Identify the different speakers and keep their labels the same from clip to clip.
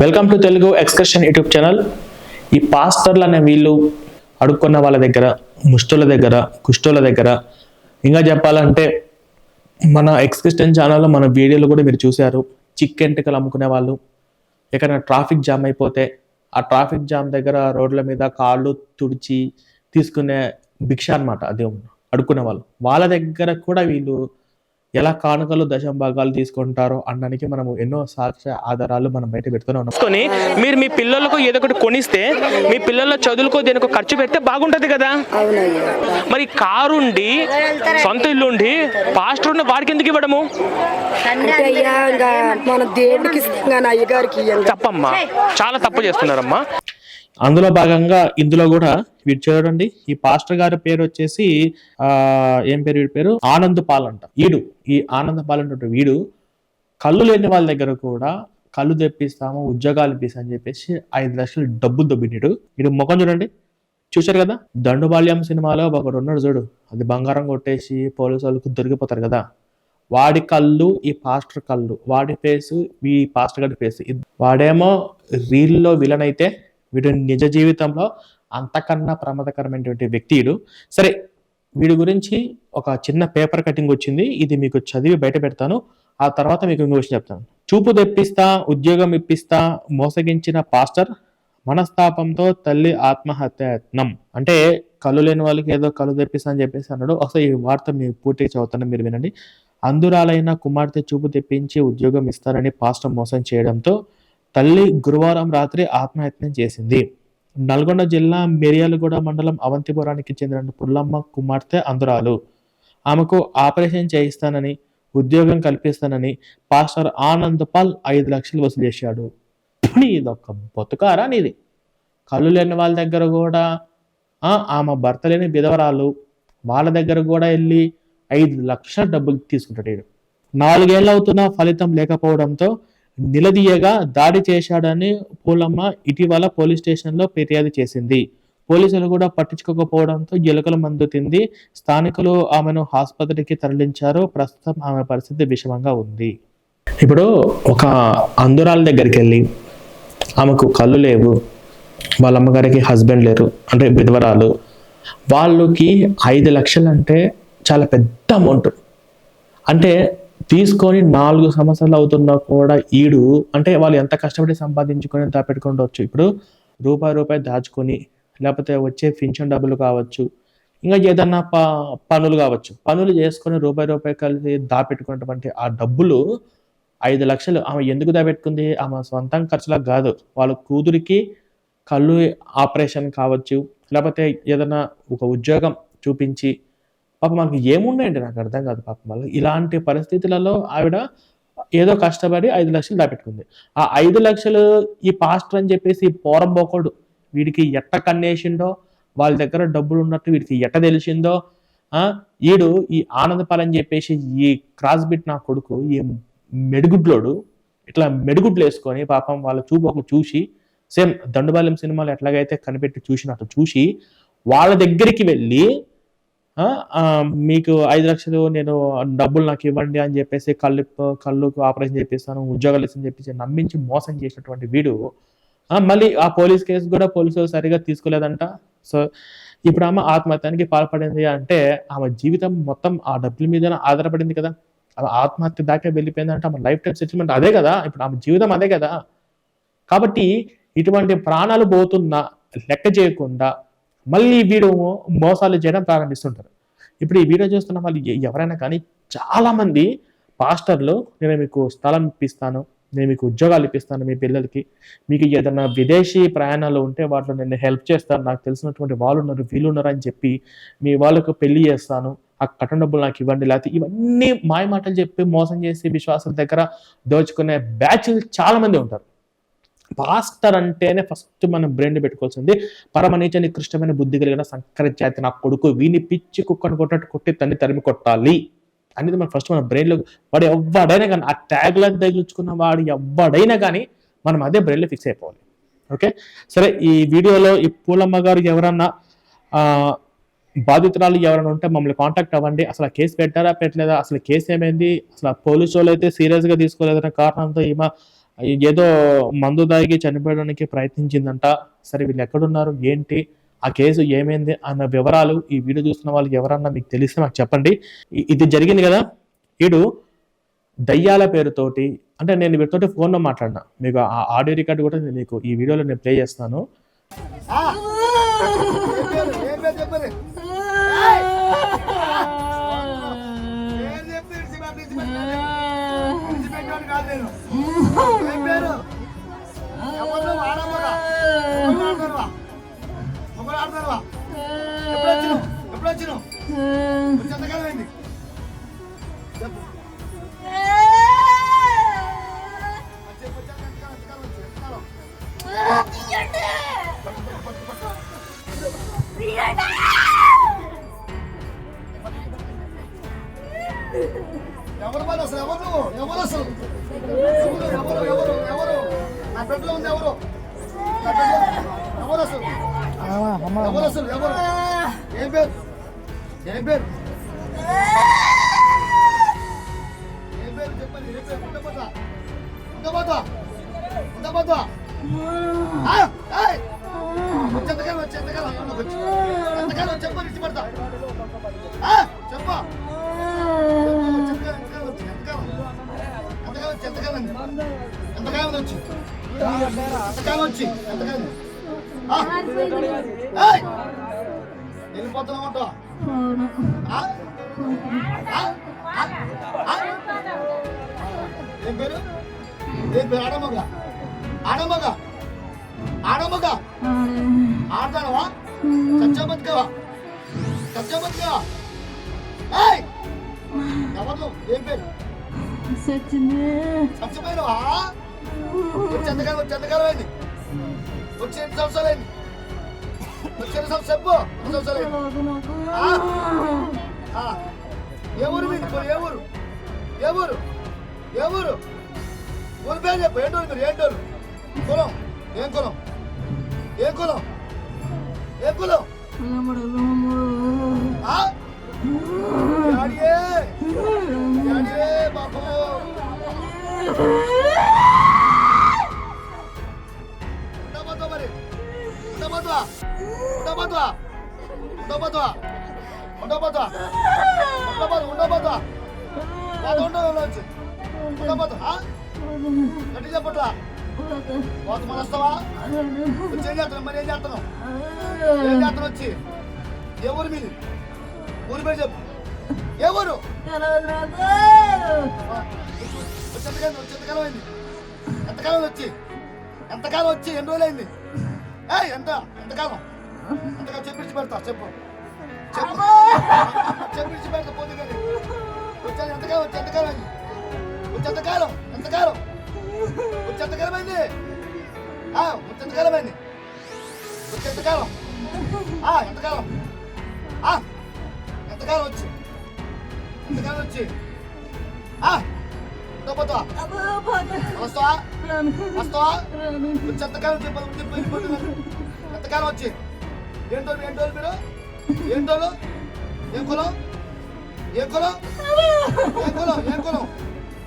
Speaker 1: Welcome to Telugu excursion YouTube channel ఈ పాస్టర్లు అనే వీళ్ళు అడుక్కున్న వాళ్ళ దగ్గర ముష్టుల దగ్గర కుష్టుల దగ్గర ఇంకా చెప్పాలంటే మన ఎక్స్కర్షన్ ఛానల్లో మన వీడియోలు కూడా మీరు చూశారు. చిక్కెంటికలు అమ్ముకునే వాళ్ళు ఎక్కడైనా ట్రాఫిక్ జామ్ అయిపోతే ఆ ట్రాఫిక్ జామ్ దగ్గర రోడ్ల మీద కాళ్ళు తుడిచి తీసుకునే భిక్ష అన్నమాట అదే అడుక్కునే వాళ్ళు. వాళ్ళ దగ్గర కూడా వీళ్ళు ఎలా కానుకలు దశంభాగాలు తీసుకుంటారో అనడానికి మనము ఎన్నో సాక్ష్య ఆధారాలు మనం బయట పెడుతూనే ఉన్నాం.
Speaker 2: కొని మీరు మీ పిల్లలకు ఏదో ఒకటి కొనిస్తే మీ పిల్లల చదువులకు దేనికో ఖర్చు పెడితే బాగుంటది కదా? మరి కారు ఉండి సొంత ఇల్లు ఉండి పాస్టర్ ఉన్న వాడికి ఎందుకు ఇవ్వడము?
Speaker 3: మన దేవుడికి.
Speaker 2: తప్పమ్మా. చాలా తప్పు చేస్తున్నారమ్మా.
Speaker 1: అందులో భాగంగా ఇందులో కూడా వీడు చూడండి ఈ పాస్టర్ గారి పేరు వచ్చేసి ఆ ఏం పేరు వీడి పేరు? ఆనంద్ పాల్ అంట. వీడు ఈ ఆనంద్ పాల్ అంటే వీడు కళ్ళు లేని వాళ్ళ దగ్గర కూడా కళ్ళు తెప్పిస్తాము ఉద్యోగాలు ఇప్పిస్తాం అని చెప్పేసి ఐదు లక్షలు డబ్బు దొబ్బినాడు. వీడు ముఖం చూడండి. చూశారు కదా? దండుబాల్యం సినిమాలో ఒకడు ఉన్నాడు చూడు. అది బంగారం కొట్టేసి పోలీసు వాళ్ళకు దొరికిపోతారు కదా? వాడి కళ్ళు ఈ పాస్టర్ కళ్ళు వాడి ఫేస్ ఈ పాస్టర్ గారి ఫేస్. వాడేమో రీల్లో విలన్ అయితే వీడు నిజ జీవితంలో అంతకన్నా ప్రమాదకరమైనటువంటి వ్యక్తియుడు సరే వీడి గురించి ఒక చిన్న పేపర్ కటింగ్ వచ్చింది. ఇది మీకు చదివి బయట పెడతాను. ఆ తర్వాత మీకు ఇంకో విషయం చెప్తాను. చూపు తెప్పిస్తా ఉద్యోగం ఇప్పిస్తా మోసగించిన పాస్టర్ మనస్తాపంతో తల్లి ఆత్మహత్య యత్నం అంటే కళ్ళు లేని వాళ్ళకి ఏదో కళ్ళు తెప్పిస్తా అని చెప్పేసి అన్నాడు. అసలు ఈ వార్త మీరు పూర్తిగా చదువుతాను మీరు వినండి. అందురాలైన కుమార్తె చూపు తెప్పించి ఉద్యోగం ఇస్తారని పాస్టర్ మోసం చేయడంతో తల్లి గురువారం రాత్రి ఆత్మహత్యం చేసింది. నల్గొండ జిల్లా మిర్యాలగూడ మండలం అవంతిపురానికి చెందిన పుల్లమ్మ కుమార్తె అందురాలు. ఆమెకు ఆపరేషన్ చేయిస్తానని ఉద్యోగం కల్పిస్తానని పాస్టర్ ఆనంద్ పాల్ ఐదు లక్షలు వసూలు చేశాడు. ఇదొక బతుకారా నీది? కళ్ళు లేని వాళ్ళ దగ్గర కూడా ఆమె భర్త లేని విధవరాలు వాళ్ళ దగ్గర కూడా వెళ్ళి ఐదు లక్షల డబ్బులు తీసుకుంటాడు నాలుగేళ్ళు అవుతున్నా ఫలితం లేకపోవడంతో నిలదీయగా దాడి చేశాడని పూలమ్మ ఇటీవల పోలీస్ స్టేషన్లో ఫిర్యాదు చేసింది. పోలీసులు కూడా పట్టించుకోకపోవడంతో ఎలుకల మందు తింది. స్థానికులు ఆమెను ఆసుపత్రికి తరలించారు. ప్రస్తుతం ఆమె పరిస్థితి విషమంగా ఉంది. ఇప్పుడు ఒక అందురాల దగ్గరికి వెళ్ళి ఆమెకు కళ్ళు లేవు. వాళ్ళ అమ్మగారికి హస్బెండ్ లేరు. అంటే విధవరాలు. వాళ్ళకి ఐదు లక్షలు అంటే చాలా పెద్ద అమౌంట్. అంటే తీసుకొని నాలుగు సంవత్సరాలు అవుతున్నా కూడా ఈడు అంటే వాళ్ళు ఎంత కష్టపడి సంపాదించుకొని దాపెట్టుకుంటవచ్చు ఇప్పుడు రూపాయి రూపాయి దాచుకొని లేకపోతే వచ్చే పింఛన్ డబ్బులు కావచ్చు ఇంకా ఏదన్నా ప పనులు కావచ్చు పనులు చేసుకొని రూపాయి రూపాయి కలిసి దాపెట్టుకున్నటువంటి ఆ డబ్బులు ఐదు లక్షలు ఆమె ఎందుకు దాపెట్టుకుంది? ఆమె సొంతం ఖర్చులకు కాదు. వాళ్ళ కూతురికి కళ్ళు ఆపరేషన్ కావచ్చు లేకపోతే ఏదైనా ఒక ఉద్యోగం చూపించి పాప మనకి ఏమున్నాయండి నాకు అర్థం కాదు పాపం వాళ్ళు ఇలాంటి పరిస్థితులలో ఆవిడ ఏదో కష్టపడి ఐదు లక్షలు దాపెట్టుకుంది. ఆ ఐదు లక్షలు ఈ పాస్టర్ అని చెప్పేసి ఈ పోరంబోకోడు వీడికి ఎట్ట కన్నేసిండో వాళ్ళ దగ్గర డబ్బులు ఉన్నట్టు వీడికి ఎట్ట తెలిసిందో వీడు ఈడు ఈ ఆనందపాల్ అని చెప్పేసి ఈ క్రాస్ బిట్ నా కొడుకు ఈ మెడుగుడ్లోడు ఇట్లా మెడుగుడ్లు వేసుకొని పాపం వాళ్ళ చూపు ఒక చూసి సేమ్ దండుబాలెం సినిమాలు ఎట్లాగైతే కనిపెట్టి చూసినట్టు చూసి వాళ్ళ దగ్గరికి వెళ్ళి మీకు ఐదు లక్షలు నేను డబ్బులు నాకు ఇవ్వండి అని చెప్పేసి కళ్ళు కళ్ళుకు ఆపరేషన్ చేపిస్తాను ఉద్యోగాలు ఇస్తాను చెప్పేసి నమ్మించి మోసం చేసినటువంటి వీడు మళ్ళీ ఆ పోలీస్ కేసు కూడా పోలీసులు సరిగా తీసుకోలేదంట. సో ఇప్పుడు ఆమె ఆత్మహత్యానికి పాల్పడింది అంటే ఆమె జీవితం మొత్తం ఆ డబ్బుల మీద ఆధారపడింది కదా. ఆమె ఆత్మహత్య దాకా వెళ్ళిపోయిందంటే ఆమె లైఫ్ టైం సెటిల్మెంట్ అదే కదా. ఇప్పుడు ఆమె జీవితం అదే కదా. కాబట్టి ఇటువంటి ప్రాణాలు పోతున్నా లెక్క చేయకుండా మళ్ళీ వీడు మోసాలు చేయడం ప్రారంభిస్తుంటారు. ఇప్పుడు ఈ వీడియో చూస్తున్న వాళ్ళు ఎవరైనా కానీ చాలామంది పాస్టర్లు నేను మీకు స్థలం ఇప్పిస్తాను నేను మీకు ఉద్యోగాలు ఇప్పిస్తాను మీ పిల్లలకి మీకు ఏదైనా విదేశీ ప్రయాణాలు ఉంటే వాటిలో నేను హెల్ప్ చేస్తాను నాకు తెలిసినటువంటి వాళ్ళు ఉన్నారు వీళ్ళు ఉన్నారు అని చెప్పి మీ వాళ్ళకు పెళ్ళి చేస్తాను ఆ కట్టణ డబ్బులు నాకు ఇవ్వండి లేకపోతే ఇవన్నీ మాయ మాటలు చెప్పి మోసం చేసి విశ్వాసం దగ్గర దోచుకునే బ్యాచ్లు చాలామంది ఉంటారు. పాస్టర్ అంటేనే ఫస్ట్ మనం బ్రెయిన్ పెట్టుకోవాల్సింది. పరమనీచ నికృష్టమైన బుద్ధి కలిగిన సంకర జాతి నా కొడుకు వీని పిచ్చి కుక్కను కొట్టట్టు కొట్టి తన్ని తరిమి కొట్టాలి అనేది మనం ఫస్ట్ మన బ్రెయిన్లో వాడు ఎవడైనా కానీ ఆ ట్యాగ్లకు తగిలించుకున్న వాడు ఎవడైనా కానీ మనం అదే బ్రెయిన్లో ఫిక్స్ అయిపోవాలి. ఓకే సరే ఈ వీడియోలో ఈ పూలమ్మ గారు ఎవరన్నా బాధితురాలు ఎవరైనా ఉంటే మమ్మల్ని కాంటాక్ట్ అవ్వండి. అసలు కేసు పెట్టారా పెట్టలేదా అసలు కేసు ఏమైంది అసలు పోలీసు వాళ్ళు అయితే సీరియస్గా తీసుకోలేదనే కారణంతో ఈమె ఏదో మందు దాగి చనిపోయడానికి ప్రయత్నించిందంట. సరే వీళ్ళు ఎక్కడున్నారు? ఏంటి? ఆ కేసు ఏమైంది? అన్న వివరాలు ఈ వీడియో చూస్తున్న వాళ్ళకి ఎవరన్నా మీకు తెలిస్తే నాకు చెప్పండి. ఇది జరిగింది కదా? వీడు దయ్యాల పేరుతోటి అంటే నేను వీటితోటి ఫోన్లో మాట్లాడినా. మీకు ఆ ఆడియో రికార్డు కూడా నేను మీకు ఈ వీడియోలో నేను ప్లే చేస్తాను.
Speaker 4: ఎవరు మరి అసలు? ఎవరు? ఎవరు అసలు? ఎవరు నా ఉంది ఎవరు అసలు ఎవరు అసలు ఎవరు ఏం పేరు ఏం పేరు ఏం పేరు చెప్పండి ఏం పేరు ఉండబోతా ఉండబోతా ఉండబోతా ఎంతకాలం చెప్పని ఇచ్చి పడతా చెప్పా ఎంతకాలం వచ్చి. ఎంతకాలం వచ్చి. ఎంతకాలం వెళ్ళిపోతున్నామంట ఏం పేరు? ఏం పేరు? ఆడమ్మగా ఆడమ్మగా ఆడమ్మగా ఆడతానవా? చచ్చా బతుకవా? చచ్చా బతుకవా? ఎవరు? ఏం పేరు? చచ్చిపోయినవా వచ్చి ఎంతకాలం వచ్చి ఎంతకాలం అయింది వచ్చి ఎన్ని సంవత్సరాలు అయింది వచ్చి ఎన్ని సంవత్సరాలు చెప్పు ఎన్ని సంవత్సరాలు అయింది. ఏ ఊరు పోనీ, ఏ ఊరు? ఏ ఊరు? ఏ ఊరు? ఊరి పేరు చెప్పు. ఏంటోరు మీరు? ఏంటోరు కులం. ఏం కులం? ఏం కులం? ఏం కులం? ఆ? డాడీయే గట్టి చెప్పట్లా వాత మనస్తావా వచ్చి ఏం చేస్తున్నావు మరి ఏం చేస్తున్నావు ఏం చేస్తున్నావు వచ్చి ఊరి పేరు చెప్పు. ఏ ఊరు ఎంతకాలం ఎంతకాలం అయింది ఎంతకాలం వచ్చి? ఎంతకాలం వచ్చి? ఎన్ని రోజులు అయింది ఏ ఎంత? ఎంతకాలం? ఎంతకాలం చెప్పించి పెడతా చెప్పు. చెప్పు. చెప్పించి పెడతా పోతే కానీ. వచ్చాను ఎంతకాలం వచ్చి? ఎంతకాలం అయింది? వచ్చి ఎంతకాలం? ఎంతకాలం? వచ్చి ఎంతకాలం అయింది? ఆ, వచ్చి ఎంతకాలం అయింది? వచ్చి ఎంతకాలం? ఆ, ఎంతకాలం? ఆ, ఎంతకాలం వచ్చి. ఎంతకాలం వచ్చి. ఆ, ఉండబోతావా వస్తావా? వస్తావా? వచ్చి ఎంతకాలం చెప్పాలి ఎంతకాలం వచ్చి? ఏంటో ఏంటో మీరు? ఏంటోలు ఏం కులం? ఏ కులం? ఏ కులం? ఏ కులం?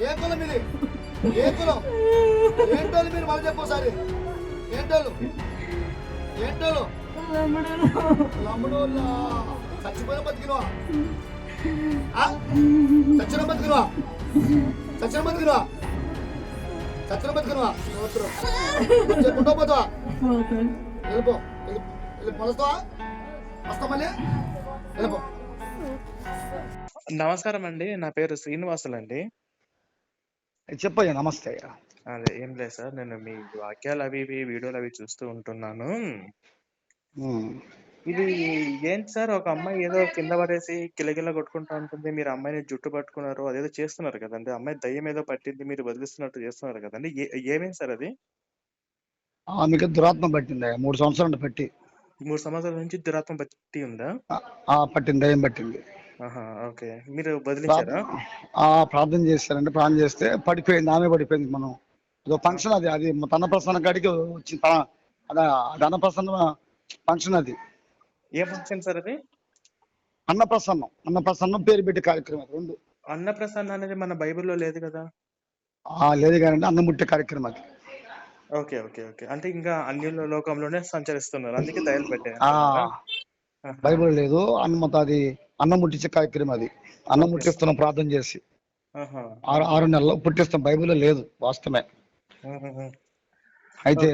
Speaker 4: ఏ కులం మీది? ఏ కులం? ఏంటోలు మీరు? మళ్ళీ చెప్పోసారి ఏంటోలు ఏంటోలు లమ్ముడోళ్ళ చచ్చిపోయిన బతికినవా? చచ్చిన బతికినవా? చచ్చిన బతికినవా? చచ్చిన బతికినవా? చెప్పుకుంటా పోతావా? వెళ్ళిపో వెళ్ళి పొలస్తావా? వస్తా మళ్ళీ? వెళ్ళిపో.
Speaker 2: నమస్కారం అండి నా పేరు శ్రీనివాసులు అండి.
Speaker 4: చెప్పయ్యా నమస్తే అయ్యా.
Speaker 2: అదే ఏం లేదు సార్ నేను మీ వాక్యాలు అవి ఇవి వీడియోలు అవి చూస్తూ ఉంటున్నాను. ఇది ఏంటి సార్? ఒక అమ్మాయి ఏదో కింద పడేసి కిలకిల కొట్టుకుంటా ఉంటుంది. మీరు అమ్మాయిని జుట్టు పట్టుకున్నారు. అదేదో చేస్తున్నారు కదండి. అమ్మాయి దయ్యం ఏదో పట్టింది. మీరు వదిలిస్తున్నట్టు చేస్తున్నారు కదండి. ఏ- ఏమేం సార్ అది?
Speaker 4: ఆమెకి దురాత్మ పట్టింది. మూడు సంవత్సరాలు పట్టి.
Speaker 2: మూడు సంవత్సరాల నుంచి దురాత్మ పట్టి ఉందా?
Speaker 4: పట్టింది దయ్యం పట్టింది.
Speaker 2: ఆహా ఓకే. మీరు వదిలించారా?
Speaker 4: ఆ ప్రార్థన చేస్తారంటే ప్రార్థన చేస్తే పడిపోయింది. ఆమె పడిపోయింది మనం. ఏదో ఫంక్షన్ అది. అది తన ప్రసన్న కాడికి వచ్చి తన అద- అది అన్నప్రసన్న ఫంక్షన్ అది.
Speaker 2: ఏ ఫంక్షన్ సార్ అది?
Speaker 4: అన్నప్రసన్నం. అన్నప్రసన్నం పేరు పెట్టి కార్యక్రమం రెండు.
Speaker 2: అన్నప్రసన్న అనేది మన బైబిల్లో లేదు కదా?
Speaker 4: ఆ, లేదు కానీ అన్నం ముట్టే కార్యక్రమం అది.
Speaker 2: Okay okay okay. అంటే ఇంకా అన్ని లోకంలోనే సంచరిస్తున్నారు. అందుకే దయలు ఆహా.
Speaker 4: బైబిల్ లేదు. అన్నం అది అన్నం ముట్టించే కార్యక్రమం అది. అన్నం. ముట్టిస్తున్నాం ప్రార్థన చేసి. ఆరు నెలల్లో పుట్టిస్తాం. బైబిల్లో లేదు. వాస్తవమే. అయితే.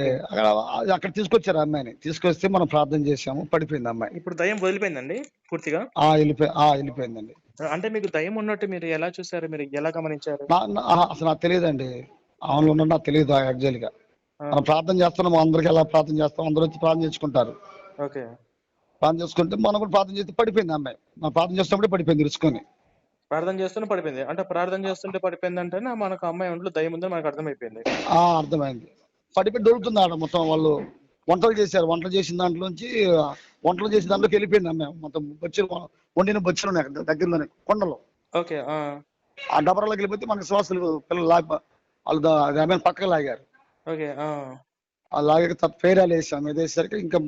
Speaker 4: అక్కడ తీసుకొచ్చారు అమ్మాయిని. తీసుకొస్తే మనం ప్రార్థన చేసాము పడిపోయింది అమ్మాయి.
Speaker 2: ఇప్పుడు దయ్యం వదిలిపోయిందండి పూర్తిగా?
Speaker 4: ఆ వెళ్ళిపోయి ఆ వెళ్ళిపోయిందండి.
Speaker 2: అంటే మీకు దయ్యం ఉన్నట్టు మీరు ఎలా చూసారు మీరు ఎలా గమనించారు?
Speaker 4: అసలు నాకు తెలియదండి. ఆమెలో ఉన్న నాకు తెలియదు
Speaker 2: యాక్చువల్గా
Speaker 4: మనం ప్రార్థన చేస్తున్నాం అందరికి ఎలా ప్రార్థన చేస్తాం అందరూ వచ్చి ప్రార్థన చేసుకుంటారు.
Speaker 2: ఓకే.
Speaker 4: ప్రార్థన చేసుకుంటే మనం కూడా ప్రార్థన చేస్తే పడిపోయింది అమ్మాయి. మనం ప్రార్థన చేస్తున్నప్పుడే పడిపోయింది ఇరుచుకొని
Speaker 2: ప్రార్థన చేస్తూనే పడిపోయింది. అంటే ప్రార్థన చేస్తుంటే పడిపోయింది అంటే మనకు అమ్మాయి ఒంట్లో దయ్యం ఉందని మనకు అర్థమైపోయింది.
Speaker 4: ఆ అర్థమైంది. పడిపోయి దొరుకుతుంది ఆడ మొత్తం వాళ్ళు. వంటలు చేశారు. వంటలు చేసిన దాంట్లోంచి ఆ, వంటలు చేసిన దాంట్లోకి వెళ్ళిపోయింది అమ్మాయి మొత్తం బొచ్చులు వండిన బొచ్చులు ఉన్నాయి అక్కడ దగ్గరలోనే కొండలో.
Speaker 2: ఓకే ఆ,
Speaker 4: డబరాలోకి వెళ్ళిపోతే మనకి శ్వాసలు పిల్లలు లాగి వాళ్ళు ఆమె పక్కకు లాగారు.
Speaker 2: ఓకే ఆ,
Speaker 4: లాగాక పేరాలు వేసాం. ఇది వేసేసరికి ఇంకా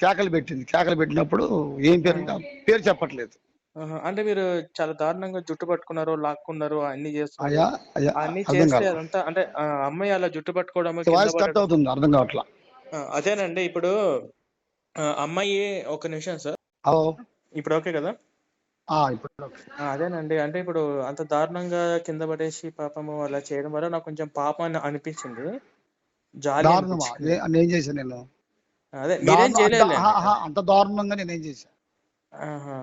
Speaker 4: కేకలు పెట్టింది. కేకలు పెట్టినప్పుడు ఏం పేరు పేరు చెప్పట్లేదు.
Speaker 2: ఆహా. అంటే మీరు చాలా దారుణంగా జుట్టు పట్టుకున్నారు లాక్కున్నారు అన్ని చేస్తున్నారు.
Speaker 4: అయ్యా అయ్యా
Speaker 2: అన్ని
Speaker 4: అర్థం
Speaker 2: చేస్తే అదంతా అంటే ఆ అమ్మాయి అలా జుట్టు పట్టుకోవడం కింద
Speaker 4: వాయిస్ కట్
Speaker 2: పడడం
Speaker 4: అవుతుంది అర్థం కావట్లా.
Speaker 2: ఆ, అదేనండి ఇప్పుడు అమ్మాయి ఒక నిమిషం సార్.
Speaker 4: హలో.
Speaker 2: ఇప్పుడు ఓకే కదా?
Speaker 4: ఆ, ఇప్పుడు ఓకే.
Speaker 2: ఆ, అదేనండి అంటే ఇప్పుడు అంత దారుణంగా కింద పడేసి పాపము అలా చేయడం వల్ల నాకు కొంచెం పాపం అని అనిపించింది. జాలి
Speaker 4: దారుణమా?
Speaker 2: అనిపించింది.
Speaker 4: నేను చేశాను నేను?
Speaker 2: అదే మీరేం
Speaker 4: దారుణం ఆహా, ఆహా, అంత దారుణంగా నేనేం చేశాను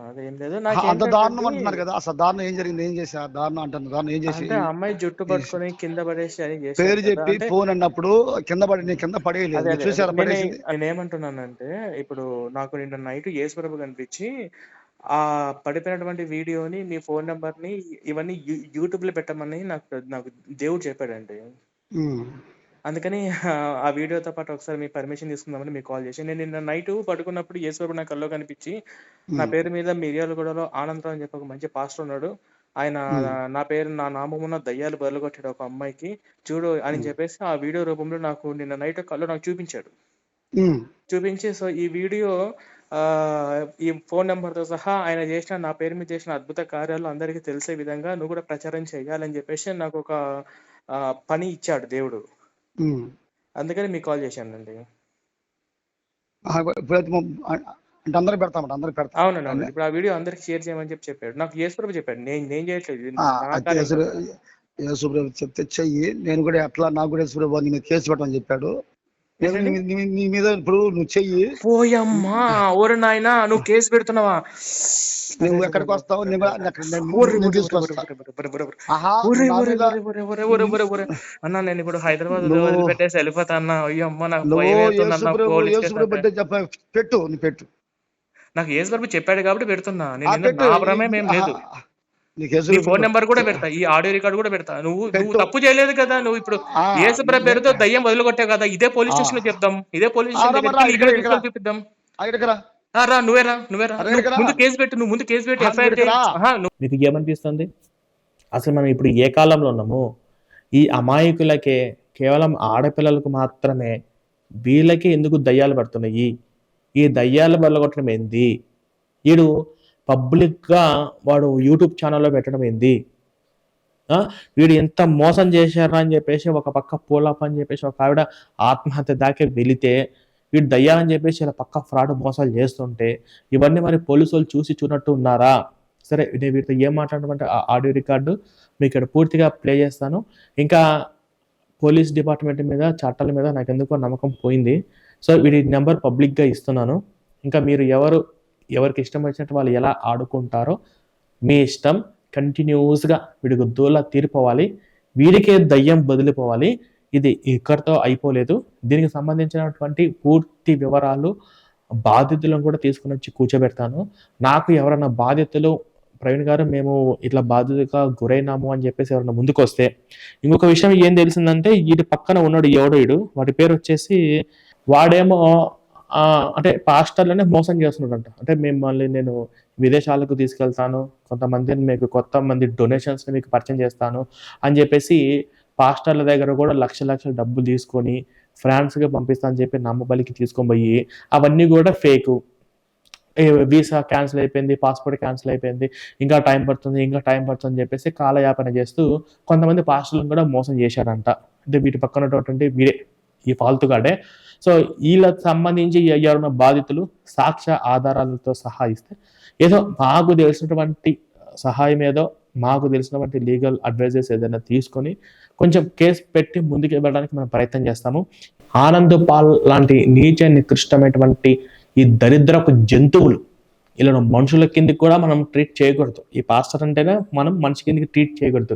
Speaker 2: అదేం లేదు.
Speaker 4: ఆహా, అంత
Speaker 2: నాకు
Speaker 4: దారుణం అంటున్నారు కదా. అసలు దారుణం ఏం జరిగింది ఏం చేశా దారుణం అంటున్నారు. దారుణం ఏం చేసి
Speaker 2: అమ్మాయి జుట్టు పట్టుకొని కింద పడేసి అని
Speaker 4: పేరు చెప్పి ఫోన్ అన్నప్పుడు కింద పడి నేను కింద పడేయలేదు. చూసారా?
Speaker 2: నేను ఏమంటున్నానంటే ఇప్పుడు నాకు నిన్న నైట్ యేసుప్రభు కనిపించి ఆ పడిపోయినటువంటి వీడియోని మీ ఫోన్ నెంబర్ని ఇవన్నీ యూట్యూబ్లో పెట్టమని నాకు నాకు దేవుడు చెప్పాడండి. అందుకని ఆ వీడియోతో పాటు ఒకసారి మీ పర్మిషన్ తీసుకుందామని మీకు కాల్ చేసి నేను నిన్న నైట్ పడుకున్నప్పుడు యేసుప్రభు నా కల్లో కనిపించి నా. పేరు మీద మిర్యాలగూడలో ఆనందరావు అని చెప్పి ఒక మంచి పాస్టర్ ఉన్నాడు ఆయన. నా పేరు నా నామమున దయ్యాలు బదులుకొట్టాడు ఒక అమ్మాయికి చూడు అని. చెప్పేసి ఆ వీడియో రూపంలో నాకు నిన్న నైట్ కల్లో నాకు చూపించాడు. చూపించి సో ఈ వీడియో ఆ ఈ ఫోన్ నెంబర్తో సహా ఆయన చేసిన నా పేరు మీద చేసిన అద్భుత కార్యాలు అందరికీ తెలిసే విధంగా నువ్వు కూడా ప్రచారం చేయాలని చెప్పేసి నాకు ఒక పని ఇచ్చాడు దేవుడు. అందుకని మీకు కాల్ చేశానండి.
Speaker 4: మొ- అంటే అందరూ పెడతామంట అందరూ పెడతాం.
Speaker 2: అవునండి అవును ఇప్పుడు ఆ వీడియో అందరికి షేర్ చేయమని చెప్పి చెప్పాడు. నాకు యేసుప్రభు చెప్పాడు. నేను నేను చేయట్లేదు.
Speaker 4: యేసుప్రభు చెప్తే చెయ్యి. నేను కూడా ఎట్లా నాకు కూడా యేసుప్రభు నీ మీద కేసు పెట్టమని చెప్పాడు. నేను నీ మీద- ఇప్పుడు నువ్వు చెయ్యి.
Speaker 2: పోయమ్మా ఓరి నాయనా నువ్వు కేసు పెడుతున్నావా?
Speaker 4: నువ్వు ఎక్కడికి వస్తావు?
Speaker 2: అన్న నేను ఇప్పుడు హైదరాబాద్
Speaker 4: నువ్వు
Speaker 2: వదిలిపెట్టేసి వెళ్ళిపోతా అన్న. అయ్యో అమ్మ నాకు
Speaker 4: నువ్వు పెట్టు నీ పెట్టు.
Speaker 2: నాకు యేసు ప్రభు చెప్పాడు కాబట్టి పెడుతున్నా. నేను ఏం
Speaker 4: ఆహా,
Speaker 2: లేదు. నీ ఫోన్ నెంబర్ కూడా పెడతా ఈ ఆడియో రికార్డు కూడా పెడతా. నువ్వు నువ్వు తప్పు చేయలేదు కదా నువ్వు ఇప్పుడు ప్రభు పేరుతో దయ్యం వదిలికొట్టావు కదా ఇదే పోలీస్ స్టేషన్లో చెప్దాం ఇదే పోలీస్ స్టేషన్ చూపిద్దాం.
Speaker 4: రా
Speaker 2: నువ్వేరా నువ్వేరా. ముందు కేసు పెట్టు నువ్వు ముందు కేసు పెట్టి ఎఫ్ఐఆర్
Speaker 1: మీకు ఏమనిపిస్తుంది? అసలు మనం ఇప్పుడు ఏ కాలంలో ఉన్నాము? ఈ అమాయకులకే కేవలం ఆడపిల్లలకు మాత్రమే వీళ్ళకి ఎందుకు దయ్యాలు పడుతున్నాయి? ఈ దయ్యాలు బల్లగొట్టడం ఏంది? వీడు పబ్లిక్గా వాడు యూట్యూబ్ ఛానల్లో పెట్టడం ఏంది? వీడు ఎంత మోసం చేశారా అని చెప్పేసి ఒక పక్క పూలప్ అని చెప్పేసి ఒక ఆవిడ ఆత్మహత్య దాకే వెళితే వీడు దయ్యాలని చెప్పేసి ఇలా పక్క ఫ్రాడ్ మోసాలు చేస్తుంటే ఇవన్నీ మరి పోలీసు వాళ్ళు చూసి చూనట్టు ఉన్నారా? సరే నేను వీటితో ఏం మాట్లాడమంటే ఆ ఆడియో రికార్డు మీకు ఇక్కడ పూర్తిగా ప్లే చేస్తాను. ఇంకా పోలీస్ డిపార్ట్మెంట్ మీద చట్టాల మీద నాకు ఎందుకో నమ్మకం పోయింది. సో వీడి నెంబర్ పబ్లిక్గా ఇస్తున్నాను. ఇంకా మీరు ఎవరు ఎవరికి ఇష్టం వచ్చినట్టు వాళ్ళు ఎలా ఆడుకుంటారో మీ ఇష్టం కంటిన్యూస్గా వీడికి దూల తీరిపోవాలి. వీడికే దయ్యం బదిలిపోవాలి. ఇది ఇక్కడితో అయిపోలేదు. దీనికి సంబంధించినటువంటి పూర్తి వివరాలు బాధితులను కూడా తీసుకుని వచ్చి కూర్చోబెడతాను. నాకు ఎవరైనా బాధితులు ప్రవీణ్ గారు మేము ఇట్లా బాధితుగా గురైనాము అని చెప్పేసి ఎవరైనా ముందుకు వస్తే ఇంకొక విషయం ఏం తెలిసిందంటే వీటి పక్కన ఉన్నాడు ఎవడో వీడు వాడి పేరు వచ్చేసి వాడేమో అంటే పాస్టర్లనే మోసం చేస్తున్నాడంట అంటే మిమ్మల్ని నేను విదేశాలకు తీసుకెళ్తాను కొంతమందిని మీకు కొత్త మంది డొనేషన్స్ని మీకు పరిచయం చేస్తాను అని చెప్పేసి పాస్టర్ల దగ్గర కూడా లక్ష లక్షల డబ్బులు తీసుకొని ఫ్రాన్స్కి పంపిస్తానని చెప్పి నమ్మబలికి తీసుకొని పోయి అవన్నీ కూడా ఫేకు. వీసా క్యాన్సిల్ అయిపోయింది పాస్పోర్ట్ క్యాన్సిల్ అయిపోయింది ఇంకా టైం పడుతుంది ఇంకా టైం పడుతుంది అని చెప్పేసి కాలయాపన చేస్తూ కొంతమంది పాస్టర్లను కూడా మోసం చేశారంట. అంటే వీటి పక్కన ఉన్నటువంటి వీరే ఈ ఫాల్తుగాడే సో వీళ్ళకి సంబంధించి ఎవరైనా బాధితులు సాక్ష్య ఆధారాలతో సహా ఇస్తే ఏదో మాకు తెలిసినటువంటి సహాయం ఏదో మాకు తెలిసినటువంటి లీగల్ అడ్వైజెస్ ఏదైనా తీసుకొని కొంచెం కేసు పెట్టి ముందుకు వెళ్ళడానికి మనం ప్రయత్నం చేస్తాము. ఆనంద్ పాల్ లాంటి నీచ నికృష్టమైనటువంటి ఈ దరిద్రపు జంతువులు ఇలా మనుషుల కిందకి కూడా మనం ట్రీట్ చేయకూడదు. ఈ పాస్టర్ అంటేనే మనం మనిషి కిందకి ట్రీట్ చేయకూడదు.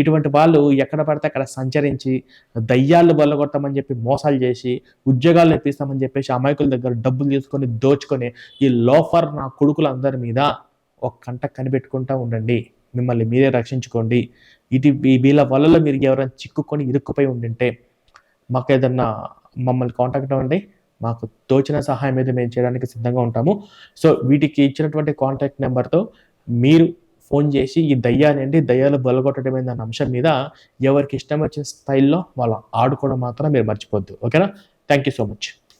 Speaker 1: ఇటువంటి వాళ్ళు ఎక్కడ పడితే అక్కడ సంచరించి దయ్యాలు బొల్లగొట్టమని చెప్పి మోసాలు చేసి ఉద్యోగాలు ఇప్పిస్తామని చెప్పేసి అమాయకుల దగ్గర డబ్బులు తీసుకొని దోచుకొని ఈ లోఫర్ నా కొడుకులందరి మీద ఒక కంట కనిపెట్టుకుంటా ఉండండి. మిమ్మల్ని మీరే రక్షించుకోండి. ఇది వీళ్ళ వలలో మీరు ఎవరైనా చిక్కుకొని ఇరుక్కుపోయి ఉండింటే మాకు ఏదన్నా మమ్మల్ని కాంటాక్ట్ అవ్వండి. మాకు తోచిన సహాయం అయితే మేము చేయడానికి సిద్ధంగా ఉంటాము. సో వీటికి ఇచ్చినటువంటి కాంటాక్ట్ నెంబర్తో మీరు ఫోన్ చేసి ఈ దయ్యాన్ని దయ్యాలు బలగొట్టడం అన్న అంశం మీద ఎవరికి ఇష్టం వచ్చిన స్థాయిల్లో వాళ్ళు ఆడుకోవడం మాత్రం మీరు మర్చిపోద్దు ఓకేనా? Thank you so much